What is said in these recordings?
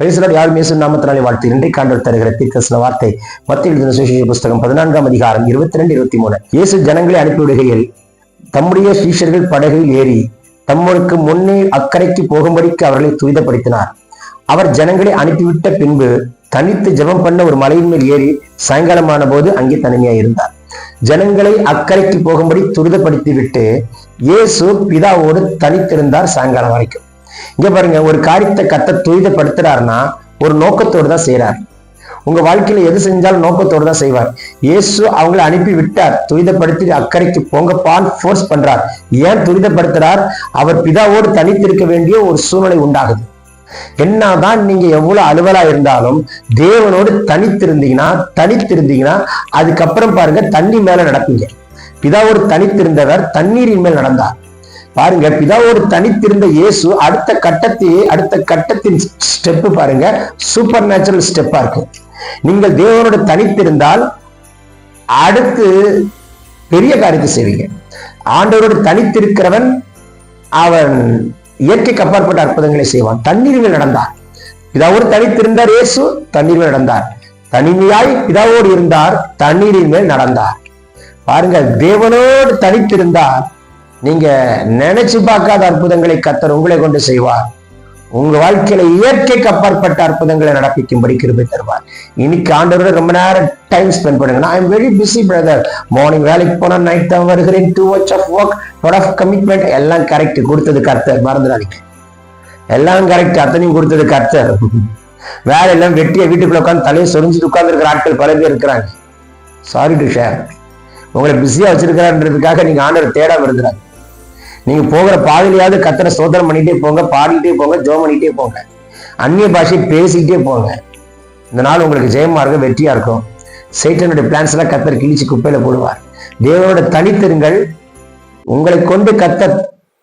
பேசுகிறார். யாரும் இயேசு நாமத்தினாலே வாழ்த்து. தருகிற தீர்க்கசன வார்த்தை. மத்திய எழுதின சுவிசேஷ புஸ்தகம் பதினான்காம் அதிகாரம் இருபத்தி ரெண்டு இருபத்தி மூணு இயேசு ஜனங்களை அனுப்பிவிடுகையில் தம்முடைய சீஷர்கள் படகில் ஏறி தம்முக்கு முன்னே அக்கறைக்கு போகும்படிக்கு அவர்களை துரிதப்படுத்தினார். அவர் ஜனங்களை அனுப்பிவிட்ட பின்பு தனித்து ஜெபம் பண்ண ஒரு மலையின் மேல் ஏறி சாயங்காலமான போது அங்கே தனிமையா இருந்தார். ஜனங்களை அக்கறைக்கு போகும்படி துரிதப்படுத்திவிட்டு இயேசு பிதாவோடு தனித்திருந்தார் சாயங்காலம் வரைக்கும். இங்க பாருங்க ஒரு காரியத்தை கத்த துரிதப்படுத்துறாருன்னா ஒரு நோக்கத்தோடு தான் செய்யறார் உங்க வாழ்க்கையில எது செஞ்சாலும் நோக்கத்தோடு தான் செய்வார். இயேசு அவங்களை அனுப்பி விட்டார். துரிதப்படுத்தி அக்கறைக்கு போங்கப்பான் ஃபோர்ஸ் பண்றார். ஏன் துரிதப்படுத்துறார்? அவர் பிதாவோடு தனித்திருக்க வேண்டிய ஒரு சூழ்நிலை உண்டாகுது. என்னதான் நீங்க எவ்வளவு அலுவலா இருந்தாலும் தேவனோடு தனித்திருந்தீங்கன்னா தனித்திருந்தீங்கன்னா அதுக்கப்புறம் பாருங்க தண்ணி மேல நடப்பீங்க. பிதாவோடு தனித்திருந்தவர் தண்ணீரின் மேல் நடந்தார். பாருங்க பிதாவோடு தனித்திருந்த இயேசு அடுத்த கட்டத்தையே அடுத்த கட்டத்தின் ஸ்டெப் பாருங்க சூப்பர் நேச்சுரல் ஸ்டெப்பா இருக்கு. நீங்கள் தேவனோடு தனித்திருந்தால் அடுத்து பெரிய காரியத்தை செய்வீங்க. ஆண்டவரோடு தனித்திருக்கிறவன் அவன் இயற்கைக்கு அப்பாற்பட்ட அற்புதங்களை செய்வான். தண்ணீரில் நடந்தார். பிதாவோடு தனித்திருந்தார் இயேசு தண்ணீரில் நடந்தார். தனிமையாய் பிதாவோடு இருந்தார் தண்ணீரின் மேல் நடந்தார். பாருங்க தேவனோடு தனித்திருந்தார் நீங்க நினைச்சு பார்க்காத அற்புதங்களை கத்தர் உங்களை கொண்டு செய்வார். உங்க வாழ்க்கையில இயற்கைக்கு அப்பாற்பட்ட அற்புதங்களை நடப்பிக்கும்படி கிருபை தருவார். இன்னைக்கு ஆண்டவரோட ரொம்ப நேரம் டைம் ஸ்பெண்ட் பண்ணுங்க. நான் I'm very busy brother morning வேலைக்கு போனா நைட் தான் வருகிறேன். Too much of work lot of commitment எல்லாம் கரெக்ட் கொடுத்தது கர்த்தர். மறந்துடாதீங்க. எல்லாம் கரெக்ட் அத்தனையும் கொடுத்தது கர்த்தர். வேலை எல்லாம் வெட்டிய வீட்டுக்குள்ள உட்காந்து தலையை சொரிஞ்சுட்டு உட்கார்ந்து இருக்கிற ஆட்கள் பல பேர் இருக்கிறாங்க. சாரி டு ஷேர் உங்களை பிஸியா வச்சிருக்கிறான்றதுக்காக நீங்க ஆண்டவர் தேடாம இருக்கிறாங்க நீங்க போகிற பாதையிலையாவது கத்தரை சோதனை பண்ணிட்டே போங்க பாடிக்கிட்டே போங்க ஜோம் பண்ணிட்டே போங்க. அந்நிய பாஷை பேசிக்கிட்டே போங்க. இந்த நாள் உங்களுக்கு ஜெயமா இருக்கும் வெற்றியா இருக்கும். சைட்டனுடைய பிளான்ஸ் எல்லாம் கத்தர் கிழிச்சு குப்பையில போடுவார். தேவனோட தனித்திருங்கள். உங்களை கொண்டு கத்த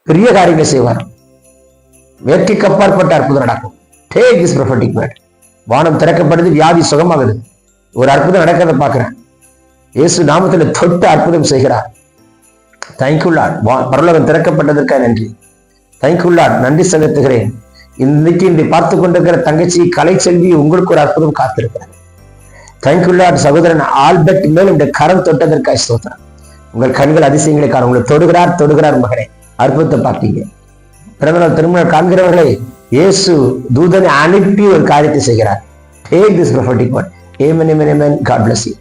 பெரிய காரியங்கள் செய்வார். வெற்றி அப்பாற்பட்ட அற்புதம் நடக்கும் டேக் திஸ் ப்ரொஃபட்டிக் வேர்ட் வானம் திறக்கப்படுது வியாதி சுகமாகுது. ஒரு அற்புதம் நடக்கிறத பாக்குறேன் இயேசு நாமத்துல தொட்டு அற்புதம் செய்கிறார். தேங்க்யூ லாட் பரலோகம் திறக்கப்பட்டதற்காக நன்றி. தேங்க்யூ லாட் நன்றி செலுத்துகிறேன். இன்னைக்கு இன்று பார்த்து கொண்டிருக்கிற தங்கச்சி கலை செல்வி உங்களுக்கு ஒரு அற்புதம் காத்திருக்கிறது தேங்க்யூ லாட் சகோதரன் ஆல்பர்ட் மேல் இந்த கரம் தொட்டதற்காக ஸ்தோத்திரம். உங்கள் கண்கள் அதிசயங்களை காணும். உங்களை தொடுகிறார் தொடுகிறார் மகனே. அற்புதத்தை பார்த்தீங்க. பிறந்தநாள் திருமணம் காண்கிறவர்களை இயேசு தூதனை அனுப்பி ஒரு காரியத்தை செய்கிறார். Take this prophetic one amen amen amen God bless you